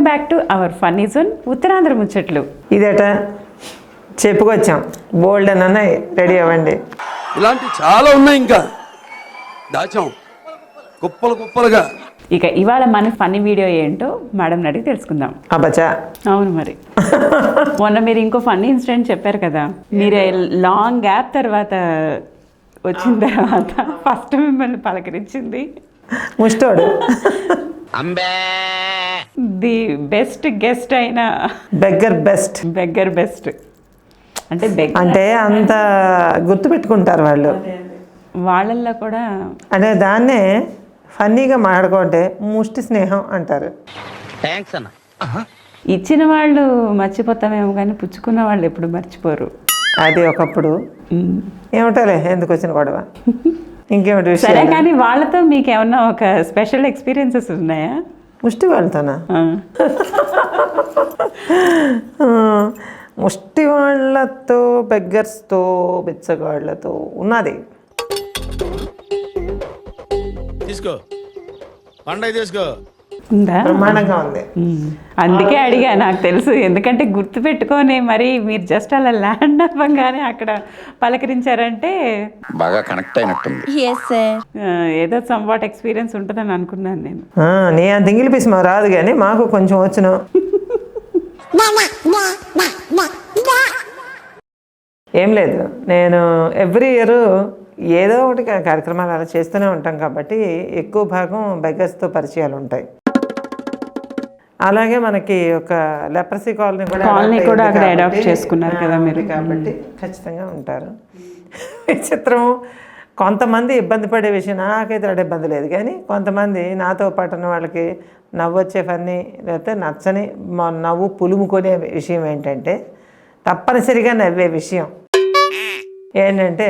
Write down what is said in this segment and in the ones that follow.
Welcome back to our funny zone Uttarandhra ముచ్చట్లు. ఇదట చెప్పుకొచ్చాం. బోల్డ్ అని అన్నాయి రెడీ అవ్వండి. ఇలాంటి చాలా ఉన్నాయి ఇంకా. దాచాం. కుప్పలు కుప్పలుగా. ఇక ఇవాళ మన ఫన్నీ వీడియో ఏంటో మేడం అడిగి తెలుసుకుందాం. అబ్బచ్చా. అవును మరి. మొన్న మీరు ఇంకో ఫన్నీ ఇన్సిడెంట్ చెప్పారు కదా. మీరు లాంగ్ గ్యాప్ తర్వాత వచ్చిన తర్వాత ఫస్ట్ మిమ్మల్ని పలకరించింది. ముష్టోడు. ది బెస్ట్ గెస్ట్ అయిన బెగ్గర్ బెస్ట్. Beggar best. అంటే బెగ్ అంటే అంత గుర్తు పెట్టుకుంటారు వాళ్ళు. వాళ్ళల్లో కూడా అంటే దాన్నే ఫన్నీగా మాట్లాడుకుంటే ముష్టి స్నేహం అంటారు. థ్యాంక్స్ అన్న. ఇచ్చిన వాళ్ళు మర్చిపోతామేమో కానీ పుచ్చుకున్న వాళ్ళు ఎప్పుడు మర్చిపోరు. అది ఒకప్పుడు. ఏమిటోలే ఎందుకు వచ్చిన గొడవ? ఇంకేమిటి సరే విషయం కానీ వాళ్ళతో మీకు ఏమన్నా ఒక స్పెషల్ ఎక్స్పీరియన్సెస్ ఉన్నాయా? ముష్టి వాళ్ళతోనా ముష్టి వాళ్ళతో బెగ్గర్స్తో బిచ్చగాళ్ళతో ఉన్నది. తీసుకో. పండగ తీసుకో. బ్రహ్మాండంగా ఉంది. అందుకే అడిగా నాకు తెలుసు. ఎందుకంటే గుర్తు పెట్టుకొని మరి మీరు జస్ట్ అలా ల్యాండ్ అవ్వగానే అక్కడ పలకరించారంటే బాగా కనెక్ట్ అయినట్టుంది. ఏదో సంవాట్ ఎక్స్పీరియన్స్ ఉంటుందని అనుకున్నాను నేను. ఆ, నీ అంత ఇంగిలి పిసి మా రాదు కానీ మాకు కొంచెం వచ్చును ఏం లేదు. నేను ఎవ్రీ ఇయర్ ఏదో ఒకటి కార్యక్రమాలు అలా చేస్తూనే ఉంటాం కాబట్టి ఎక్కువ భాగం బెగ్గర్స్తో పరిచయాలు ఉంటాయి. అలాగే మనకి ఒక లెప్రసీ కాలనీ కూడా కాలనీ కూడా అక్కడ కాబట్టి- చేసుకున్నారు కదా మీరు. కాబట్టి ఖచ్చితంగా ఉంటారు. విచిత్రం కొంతమంది ఇబ్బంది పడే విషయం నాకైతే అక్కడ ఇబ్బంది లేదు. కానీ కొంతమంది నాతో పాటు ఉన్న వాళ్ళకి నవ్వు వచ్చే ఫన్నీ లేకపోతే నచ్చని నవ్వు పులుముకునే విషయం ఏంటంటే తప్పనిసరిగా నవ్వే విషయం ఏంటంటే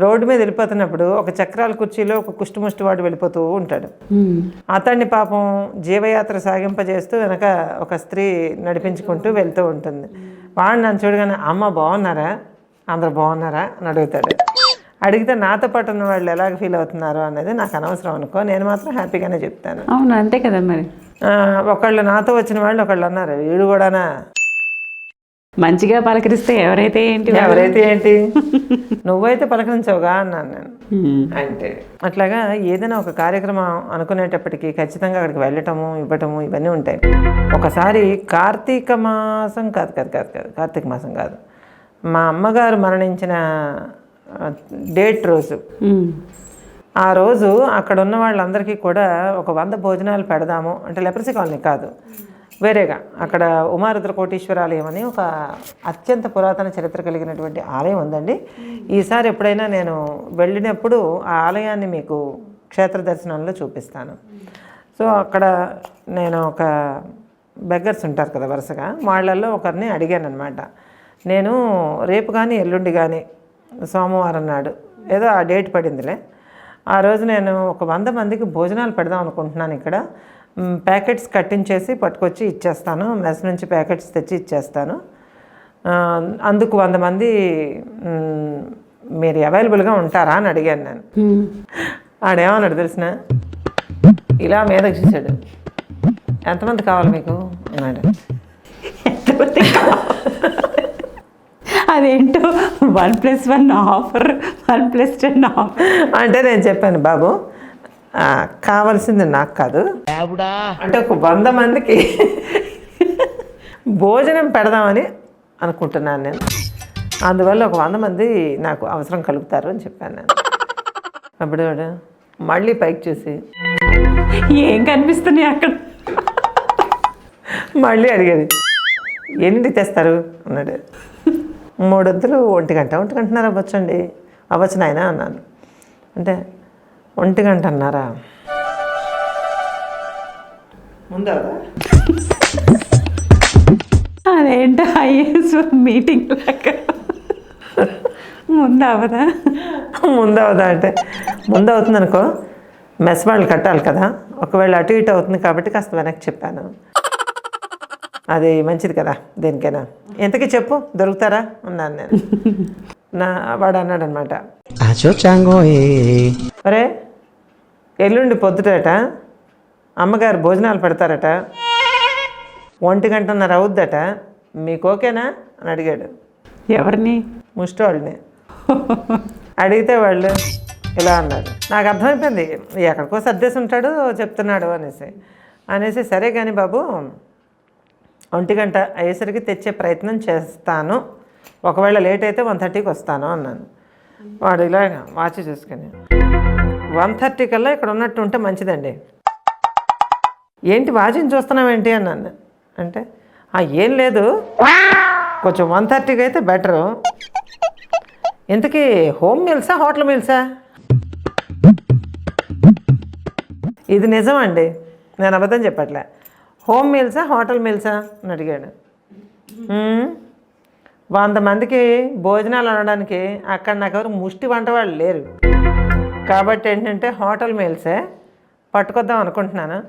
రోడ్డు మీద వెళ్ళిపోతున్నప్పుడు ఒక చక్రాల కుర్చీలో ఒక కుష్టిముష్టి వాడు వెళ్ళిపోతూ ఉంటాడు. అతన్ని పాపం జీవయాత్ర సాగింపజేస్తూ వెనక ఒక స్త్రీ నడిపించుకుంటూ వెళ్తూ ఉంటుంది. వాడు నన్ను చూడగానే అమ్మ బాగున్నారా? అందరు బాగున్నారా? అని అడుగుతాడు. అడిగితే నాతో పాటు ఉన్న వాళ్ళు ఎలాగ ఫీల్ అవుతున్నారు? అనేది నాకు అనవసరం అనుకో నేను మాత్రం హ్యాపీగానే చెప్తాను. అవును? అంతే కదా మరి. ఒకళ్ళు నాతో వచ్చిన వాళ్ళు ఒకళ్ళు అన్నారు. వీడు కూడానా మంచిగా పలకరిస్తే ఎవరైతే ఏంటి? ఎవరైతే ఏంటి? నువ్వైతే పలకరించవుగా అన్నాను నేను. అంటే అట్లాగా ఏదైనా ఒక కార్యక్రమం అనుకునేటప్పటికి ఖచ్చితంగా అక్కడికి వెళ్ళటము ఇవ్వటము ఇవన్నీ ఉంటాయి. ఒకసారి కార్తీక మాసం కాదు కాదు కాదు కాదు కార్తీక మాసం కాదు. మా అమ్మగారు మరణించిన డేట్ రోజు. ఆ రోజు అక్కడ ఉన్న వాళ్ళందరికీ కూడా ఒక వంద భోజనాలు పెడదాము. అంటే లెప్రసీ కాలనీ కాదు. వేరేగా. అక్కడ ఉమారుద్ర కోటీశ్వరాలయం అని ఒక అత్యంత పురాతన చరిత్ర కలిగినటువంటి ఆలయం ఉందండి. ఈసారి ఎప్పుడైనా నేను వెళ్ళినప్పుడు ఆ ఆలయాన్ని మీకు క్షేత్ర దర్శనంలో చూపిస్తాను. సో అక్కడ నేను ఒక బెగ్గర్స్ ఉంటారు కదా వరుసగా వాళ్ళల్లో ఒకరిని అడిగాను అనమాట నేను రేపు కానీ ఎల్లుండి కానీ సోమవారం నాడు ఏదో ఆ డేట్ పడిందిలే. ఆ రోజు నేను ఒక వంద మందికి భోజనాలు పెడదాం అనుకుంటున్నాను ఇక్కడ. ప్యాకెట్స్ కట్టించేసి పట్టుకొచ్చి ఇచ్చేస్తాను. మెస్ నుంచి ప్యాకెట్స్ తెచ్చి ఇచ్చేస్తాను. అందుకు వంద మంది మీరు అవైలబుల్గా ఉంటారా అని అడిగాను నేను. ఆడేమన్నాడు తెలిసిన? ఇలా మీదకి చూశాడు ఎంతమంది కావాలి మీకు? అన్నాడు. ఎంతమంది? అదేంటో? One plus one offer one plus ten offer. అంటే నేను చెప్పాను బాబు కావాల్సింది నాకు కాదు. అంటే ఒక వంద మందికి భోజనం పెడదామని అనుకుంటున్నాను నేను. అందువల్ల ఒక వంద మంది నాకు అవసరం కలుగుతారు అని చెప్పాను నేను. అప్పుడు వాడు మళ్ళీ పైకి చూసి ఏం కనిపిస్తున్నాయి అక్కడ? మళ్ళీ అడిగేది ఎన్నింటి తెస్తారు? అన్నాడు. మూడొద్దులు ఒంటి గంట ఒంటి గంటన్నర అవ్వచ్చండి. అవ్వచ్చు నాయన అన్నాను. అంటే ఒంటి గంట అన్నారా? ముందా? అదేంటో ఐఏఎస్ మీటింగ్ లాగా? ముందు అవదా? ముందు అవుదా అంటే ముందు అవుతుంది అనుకో మెస్ వాళ్ళు కట్టాలి కదా ఒకవేళ అటు ఇటు అవుతుంది కాబట్టి కాస్త వెనక్కి చెప్పాను. అది మంచిది కదా దేనికైనా. ఎంతకీ చెప్పు దొరుకుతారా? అన్నాను నేను. నా వాడు అన్నాడు అనమాట ఒరే ఎల్లుండి పొద్దుటట? అమ్మగారు భోజనాలు పెడతారట? ఒంటి గంటన్నర అవుద్దట? మీకు ఓకేనా? అని అడిగాడు. ఎవరిని? ముష్టోళ్ళని అడిగితే వాళ్ళు ఇలా అన్నారు. నాకు అర్థమైపోయింది. ఎక్కడికో సర్దేసి ఉంటాడు చెప్తున్నాడు అనేసి. అనేసి సరే కానీ బాబు ఒంటి గంట అయ్యేసరికి తెచ్చే ప్రయత్నం చేస్తాను. ఒకవేళ లేట్ అయితే వన్ థర్టీకి వస్తాను అన్నాను. వాడు ఇలాగ వాచ్ చూసుకొని. వన్ థర్టీ కల్లా ఇక్కడ ఉన్నట్టు ఉంటే మంచిదండి. ఏంటి వాచిని చూస్తున్నావేంటి అన్నాను అంటే ఏం లేదు. కొంచెం వన్ థర్టీకి అయితే బెటరు. ఇంతకీ హోమ్ మీల్సా హోటల్ మీల్సా? ఇది నిజం అండి నేను అబద్ధం చెప్పట్లే. హోమ్ మీల్సా హోటల్ మీల్సా అని అడిగాడు. వంద మందికి భోజనాలు అనడానికి అక్కడ నాకు ఎవరు ముష్టి వంట వాళ్ళు లేరు. కాబట్టి ఏంటంటే హోటల్ మీల్సే. పట్టుకొద్దాం అనుకుంటున్నాను.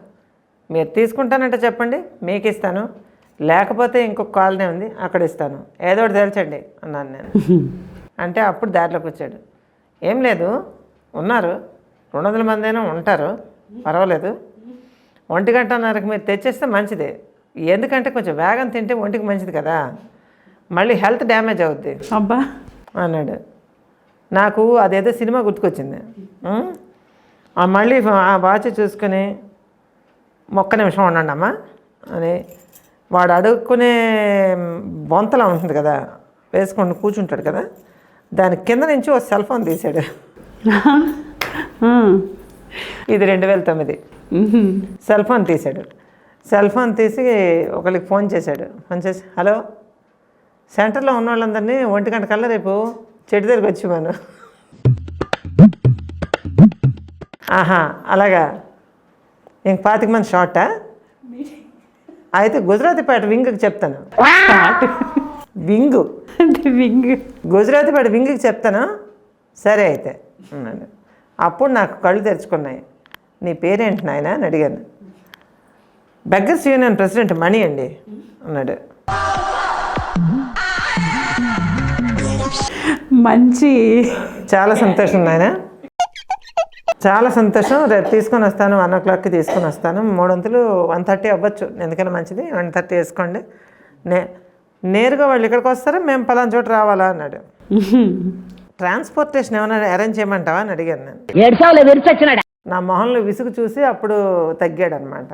మీరు తీసుకుంటానంటే చెప్పండి మీకు ఇస్తాను. లేకపోతే ఇంకొక కాలనీ ఉంది అక్కడ ఇస్తాను. ఏదో ఒకటి తేల్చండి అన్నాను నేను. అంటే అప్పుడు దారిలోకి వచ్చాడు. ఏం లేదు ఉన్నారు. రెండు వందల మంది అయినా ఉంటారు. పర్వాలేదు. ఒంటి గంటన్నరకు మీరు తెచ్చేస్తే మంచిదే. ఎందుకంటే కొంచెం వేగం తింటే ఒంటికి మంచిది కదా. మళ్ళీ హెల్త్ డ్యామేజ్ అవుద్ది. అబ్బా. అన్నాడు. నాకు అదేదో సినిమా గుర్తుకొచ్చింది. మళ్ళీ ఆ వాచ్ చూసుకుని ఒక్క నిమిషం ఉండండి అమ్మా అని వాడు అడుక్కునే బొంతలా ఉంటుంది కదా వేసుకొని కూర్చుంటాడు కదా దాని కింద నుంచి ఒక సెల్ ఫోన్ తీశాడు ఆ. ఇది రెండు వేల తొమ్మిది. సెల్ ఫోన్ తీశాడు సెల్ ఫోన్ తీసి ఒకరికి ఫోన్ చేశాడు. ఫోన్ చేసి హలో సెంటర్లో ఉన్న వాళ్ళందరినీ ఒంటి గంట కల్లా రేపు చెట్టు దగ్గరికి వచ్చి మనం ఆహా అలాగా. ఇంక పాతిక మంది షార్టా? అయితే గుజరాతీపేట వింగ్కి చెప్తాను. వింగు. అంటే వింగ్. గుజరాతీపేట వింగ్కి చెప్తాను. సరే అయితే అప్పుడు నాకు కళ్ళు తెరుచుకున్నాయి. నీ పేరేంటి నాయన? అని అడిగాను. బెగ్గర్స్ యూనియన్ ప్రెసిడెంట్ మణి అండి అన్నాడు. మంచి. చాలా సంతోషం నాయన. చాలా సంతోషం. రేపు తీసుకొని వస్తాను వన్ ఓ క్లాక్కి తీసుకొని వస్తాను. మూడొంతులు వన్ థర్టీ అవ్వచ్చు. ఎందుకైనా మంచిది. వన్ థర్టీ వేసుకోండి. నే నేరుగా వాళ్ళు ఇక్కడికి వస్తారా? మేము పలానా చోట రావాలా? అన్నాడు. ట్రాన్స్పోర్టేషన్ ఏమైనా అరేంజ్ చేయమంటావా? అని అడిగాను నేను. నా మొహంలో విసుగు చూసి అప్పుడు తగ్గాడు అనమాట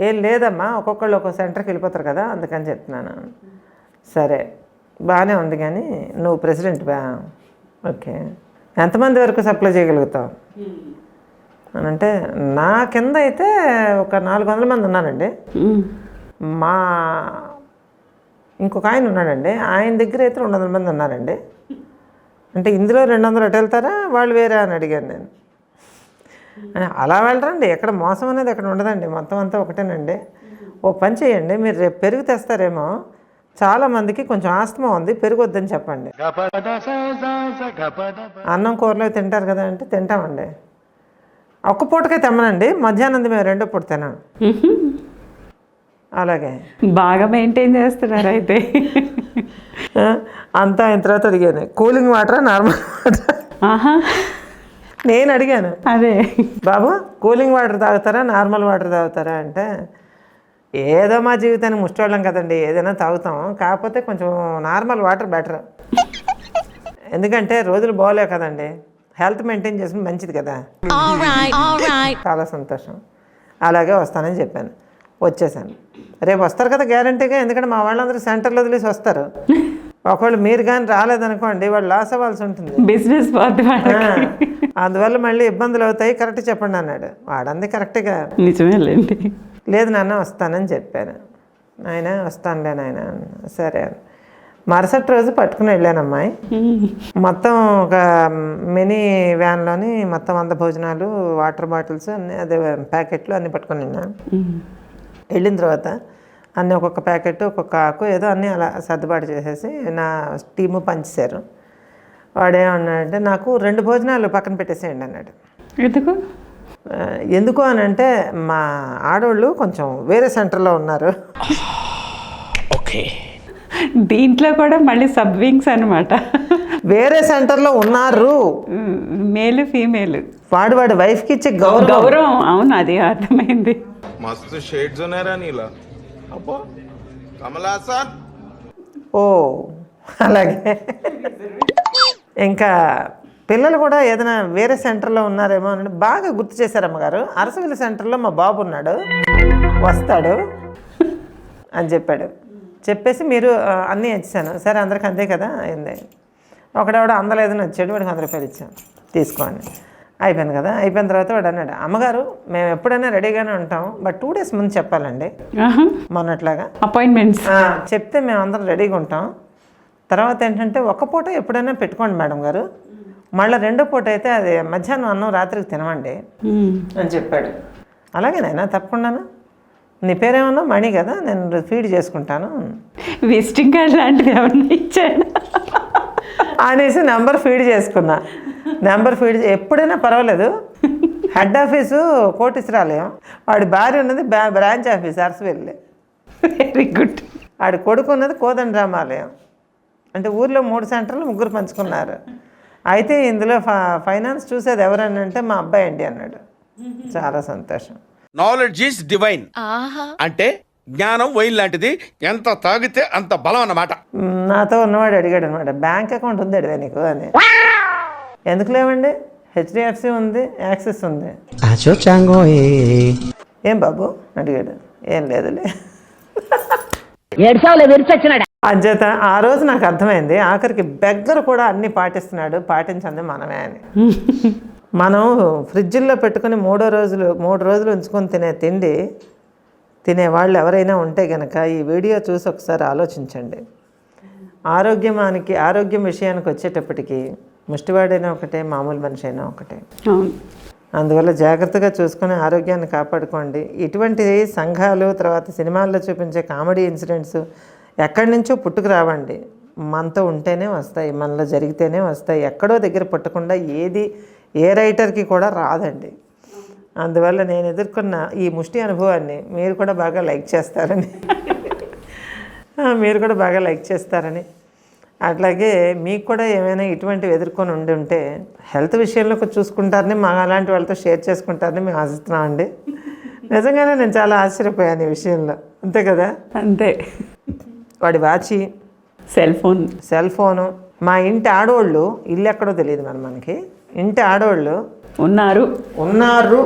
ఏం లేదమ్మా. ఒక్కొక్కళ్ళు ఒక్కొక్క సెంటర్కి వెళ్ళిపోతారు కదా అందుకని చెప్తున్నాను. సరే. బాగానే ఉంది కానీ నువ్వు ప్రెసిడెంట్ బా. ఓకే. ఎంతమంది వరకు సప్లై చేయగలుగుతావు? అని అంటే నా కింద అయితే ఒక నాలుగు వందల మంది ఉన్నానండి మ్. ఇంకొక ఆయన ఉన్నాడండి. ఆయన దగ్గర అయితే రెండు వందల మంది ఉన్నారండి. అంటే ఇందులో రెండు వందలు అటు వెళ్తారా? వాళ్ళు వేరే అని అడిగాను నేను. అలా వెళ్ళరండి. ఎక్కడ మోసం అనేది ఎక్కడ ఉండదండి. మొత్తం అంతా ఒకటేనండి. ఓ పని చేయండి. మీరు రేపు పెరుగు తెస్తారేమో. చాలా మందికి కొంచెం ఆస్తమా ఉంది పెరుగు వద్దని చెప్పండి. అన్నం కూరలో తింటారు కదా అంటే తింటామండి. ఒక్క పూటకే తెమ్మనండి మధ్యాహ్నం మేము రెండో పూట తినాం అలాగే. బాగా మెయింటైన్ చేస్తున్నారు అయితే. అంతా అయిన తర్వాత అడిగాను కూలింగ్ వాటరా నార్మల్ వాటర్? నేను అడిగాను అదే. బాబు కూలింగ్ వాటర్ తాగుతారా నార్మల్ వాటర్ తాగుతారా? అంటే ఏదో మా జీవితానికి ముష్టోళ్ళం కదండి ఏదైనా తాగుతాం. కాకపోతే కొంచెం నార్మల్ వాటర్ బెటర్. ఎందుకంటే రోజులు బాగోలేవు కదండి. హెల్త్ మెయింటైన్ చేసుకుని మంచిది కదా. చాలా సంతోషం. అలాగే వస్తానని చెప్పాను. వచ్చేసాను. రేపు వస్తారు కదా గ్యారంటీగా ఎందుకంటే మా వాళ్ళందరూ సెంటర్లో వదిలేసి వస్తారు. ఒకవేళ మీరు కానీ రాలేదనుకోండి వాళ్ళు లాస్ అవ్వాల్సి ఉంటుంది. బిజినెస్ అందువల్ల మళ్ళీ ఇబ్బందులు అవుతాయి. కరెక్ట్ చెప్పండి అన్నాడు. వాడంది కరెక్ట్గా నిజమేలేండి. లేదు నాన్న వస్తానని చెప్పాను. ఆయన వస్తానులే నాయన సరే అని. మరుసటి రోజు పట్టుకుని వెళ్ళాను అమ్మాయి మొత్తం ఒక మినీ వ్యాన్లోని మొత్తం వంద భోజనాలు వాటర్ బాటిల్స్ అన్నీ అదే ప్యాకెట్లు అన్నీ పట్టుకుని వెళ్ళాను. వెళ్ళిన తర్వాత అన్నీ ఒక్కొక్క ప్యాకెట్ ఒక్కొక్క ఆకు ఏదో అన్నీ అలా సర్దుబాటు చేసేసి నా టీము పంచేశారు. వాడేమన్నాడంటే నాకు రెండు భోజనాలు పక్కన పెట్టేసేయండి అన్నాడు. ఎందుకు? ఎందుకు అని అంటే మా ఆడోళ్ళు కొంచెం వేరే సెంటర్లో ఉన్నారు. ఓకే. దీంట్లో కూడా మళ్ళీ సబ్ వింగ్స్ అనమాట వేరే సెంటర్లో ఉన్నారు. మేలు ఫీమేల్. వాడు వాడి వైఫ్కి ఇచ్చే గౌరవం. గౌరవం అవును అది అర్థమైంది. మస్తు షేడ్స్ ఉన్నారా నీలా. అబ్బో కమలాసన్ ఓ అలాగే. ఇంకా పిల్లలు కూడా ఏదైనా వేరే సెంటర్లో ఉన్నారేమో అని బాగా గుర్తు చేశారు అమ్మగారు. అరసవిల్లి సెంటర్లో మా బాబు ఉన్నాడు. వస్తాడు అని చెప్పాడు. చెప్పేసి మీరు అన్నీ ఇచ్చాను. సరే అందరికి అంతే కదా అయింది. ఒకడెవడ అందలేదని వచ్చాడు. వాడికి వంద రూపాయలు ఇచ్చాను. తీసుకోండి. అయిపోయింది కదా. అయిపోయిన తర్వాత వాడు అన్నాడు అమ్మగారు మేము ఎప్పుడైనా రెడీగానే ఉంటాం బట్ టూ డేస్ ముందు చెప్పాలండి. మొన్నట్లాగా. అపాయింట్మెంట్స్ చెప్తే మేము అందరం రెడీగా ఉంటాం. తర్వాత ఏంటంటే ఒక పూట ఎప్పుడైనా పెట్టుకోండి మేడం గారు. మళ్ళీ రెండో పూట అయితే అది మధ్యాహ్నం అన్నం రాత్రికి తినమండి అని చెప్పాడు. అలాగే నాయనా తప్పకుండాను? నీ పేరేమన్నా? మణి కదా నేను ఫీడ్ చేసుకుంటాను. విజిటింగ్ కార్డ్ లాంటిది ఎవరిని ఇచ్చాడు? అనేసి నెంబర్ ఫీడ్ చేసుకున్నా. నెంబర్ ఫీడ్ ఎప్పుడైనా పర్వాలేదు. హెడ్ ఆఫీసు కోటిశ్రాలయం వాడి భార్య ఉన్నది బ్రా- branch office Arasavalli. Very good ఆడి కొడుకు ఉన్నది కోదండ రామాలయం అంటే ఊర్లో మూడు సెంటర్లు ముగ్గురు పంచుకున్నారు. అయితే ఇందులో ఫ ఫైనాన్స్ చూసేది ఎవరని అంటే మా అబ్బాయి అండి అన్నాడు. చాలా సంతోషం. నాలెడ్జ్ ఈస్ డివైన్ అంటే జ్ఞానం వైన్ లాంటిది. ఎంత తాగితే అంత బలం అన్నమాట. నాతో ఉన్నవాడు అడిగాడు అనమాట బ్యాంక్ అకౌంట్ ఉంది అడిగా నీకు? అని. ఎందుకు లేవండి? హెచ్డిఎఫ్సి ఉంది యాక్సిస్ ఉంది. ఏం బాబు? అడిగాడు. ఏం లేదులే. ఏడ్చావులే విరిచొచ్చినాడు? అంచేత ఆ రోజు నాకు అర్థమైంది. ఆఖరికి బెగ్గర కూడా అన్ని పాటిస్తున్నాడు పాటించింది మనమే అని. మనం ఫ్రిడ్జ్లో పెట్టుకుని మూడో రోజులు మూడు రోజులు ఉంచుకొని తినే తిండి తినే వాళ్ళు ఎవరైనా ఉంటే కనుక ఈ వీడియో చూసి ఒకసారి ఆలోచించండి. ఆరోగ్యమానికి ఆరోగ్యం విషయానికి వచ్చేటప్పటికి ముష్టివాడైనా ఒకటే మామూలు మనిషి అయినా ఒకటే. అందువల్ల జాగ్రత్తగా చూసుకుని ఆరోగ్యాన్ని కాపాడుకోండి. ఇటువంటి సంఘాలు తర్వాత సినిమాల్లో చూపించే కామెడీ ఇన్సిడెంట్స్ ఎక్కడి నుంచో పుట్టుకు రావండి. మనతో ఉంటేనే వస్తాయి మనలో జరిగితేనే వస్తాయి. ఎక్కడో దగ్గర పుట్టకుండా ఏది ఏ రైటర్కి కూడా రాదండి. అందువల్ల నేను ఎదుర్కొన్న ఈ ముష్టి అనుభవాన్ని మీరు కూడా బాగా లైక్ చేస్తారని. మీరు కూడా బాగా లైక్ చేస్తారని. అట్లాగే మీకు కూడా ఏమైనా ఇటువంటివి ఎదుర్కొని ఉండి ఉంటే హెల్త్ విషయంలో చూసుకుంటారని మా అలాంటి వాళ్ళతో షేర్ చేసుకుంటారని మేము ఆశిస్తున్నామండి. నిజంగానే నేను చాలా ఆశ్చర్యపోయాను ఈ విషయంలో. అంతే కదా? అంతే. వాడి వాచి సెల్ ఫోన్. Cell phone. మా ఇంటి ఆడవాళ్ళు ఇల్లు ఎక్కడో తెలియదు మరి మనకి. ఇంటి ఆడవాళ్ళు ఉన్నారు. ఉన్నారు.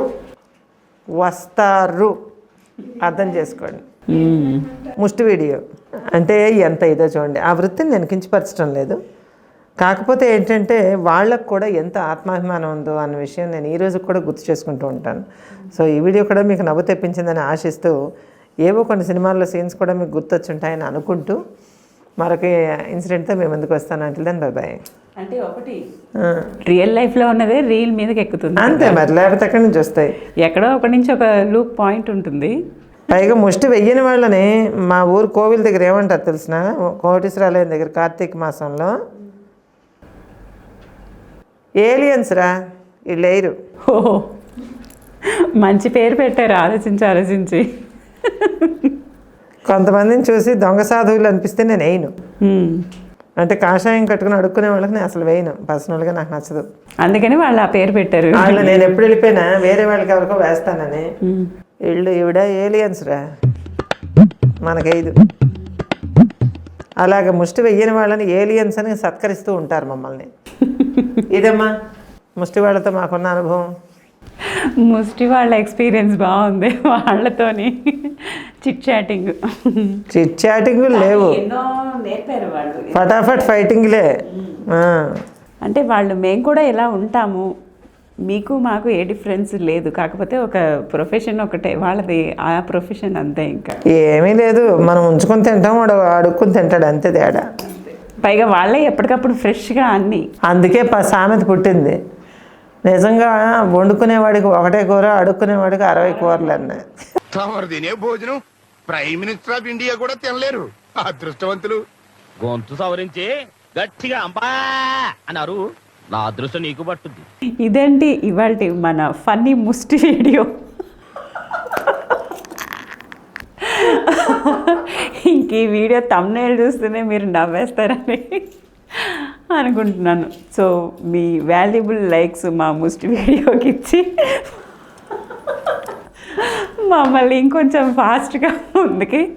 వస్తారు. అర్థం చేసుకోండి. ముష్టి వీడియో. అంటే ఎంత ఇదో చూడండి. ఆ వృత్తిని నేను కించపరచడం లేదు. కాకపోతే ఏంటంటే వాళ్ళకు కూడా ఎంత ఆత్మాభిమానం ఉందో అన్న విషయం నేను ఈ రోజు కూడా గుర్తు చేసుకుంటూ ఉంటాను. సో ఈ వీడియో కూడా మీకు నవ్వు తెప్పించిందని ఆశిస్తూ ఏవో కొన్ని సినిమాల్లో సీన్స్ కూడా మీకు గుర్తొచ్చుంటాయని అనుకుంటూ మరొక ఇన్సిడెంట్తో మేము ముందుకు వస్తాను. అంటే దాని బాయ్ అంటే ఒకటి రియల్ లైఫ్లో ఉన్నదే రీల్ మీదకి ఎక్కుతుంది అంతే మరి లేకపోతే ఎక్కడి నుంచి వస్తాయి? ఎక్కడో ఒక నుంచి ఒక లూప్ పాయింట్ ఉంటుంది. పైగా ముష్టి వెయ్యని వాళ్ళని మా ఊరు కోవిల దగ్గర ఏమంటారు తెలిసిన? కోటేశ్వరాలయం దగ్గర కార్తీక మాసంలో. ఏలియన్స్ రా వీళ్ళు మంచి పేరు పెట్టారు ఆలోచించి ఆలోచించి. కొంతమందిని చూసి దొంగ సాధువులు అనిపిస్తే నేను వేయను. అంటే కాషాయం కట్టుకుని అడుక్కునే వాళ్ళకి నేను అసలు వేయను. పర్సనల్గా నాకు నచ్చదు. అందుకని వాళ్ళు ఆ పేరు పెట్టారు. వాళ్ళు నేను ఎప్పుడు వెళ్ళిపోయినా వేరే వాళ్ళకి ఎవరికో వేస్తానని. వీళ్ళు ఈవిడ ఏలియన్స్ రా. మనకైదు. అలాగ ముష్టి వెయ్యని వాళ్ళని ఏలియన్స్ అని సత్కరిస్తూ ఉంటారు మమ్మల్ని. ఇదమ్మా ముష్టి వాళ్ళతో మాకున్న అనుభవం. ముష్టి వాళ్ళ ఎక్స్పీరియన్స్ బాగుంది వాళ్ళతోని చిట్ చాటింగ్ చిట్ చాటింగ్ లేవు. ఎన్నో నేర్పారు వాళ్ళు. ఫటాఫట్ ఫైటింగ్లే ఆ. అంటే వాళ్ళు మేము కూడా ఇలా ఉంటాము మీకు మాకు ఏ డిఫరెన్స్ లేదు. కాకపోతే ఒక ప్రొఫెషన్ ఒకటే వాళ్ళది ఆ ప్రొఫెషన్ అంతే ఇంకా. ఏమీ లేదు. మనం ఉంచుకొని తింటాం వాడు అడుక్కుని తింటాడు అంతే తేడా. పైగా వాళ్ళే ఎప్పటికప్పుడు ఫ్రెష్గా అన్నీ. అందుకే ప సామెత పుట్టింది. నిజంగా వండుకునేవాడికి ఒకటే కూర అడుక్కునేవాడికి అరవై కూరలు అన్నాయి తమరు తినే భోజనం ప్రైమ్ మినిస్టర్ ఆఫ్ ఇండియా కూడా తినలేరు. అదృష్టవంతులు. గొంతు సవరించి గట్టిగా అంబా అన్నారు. నా అదృష్టం నీకు పట్టుద్ది. ఇదేంటి ఇవాళ మన ఫన్నీ ముష్టి వీడియో? ఇంక ఈ వీడియో తమ్నేల్ చూస్తేనే మీరు నవ్వేస్తారని. అనుకుంటున్నాను. సో మీ వాల్యుబుల్ లైక్స్ మా ముస్ట్ వీడియోకి ఇచ్చి మమ్మల్ని ఇంకొంచెం ఫాస్ట్గా ముందుకి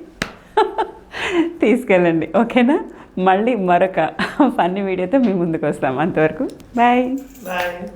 తీసుకెళ్ళండి. ఓకేనా? మళ్ళీ మరొక ఫన్నీ వీడియోతో మీ ముందుకు వస్తాం. అంతవరకు బాయ్. బాయ్.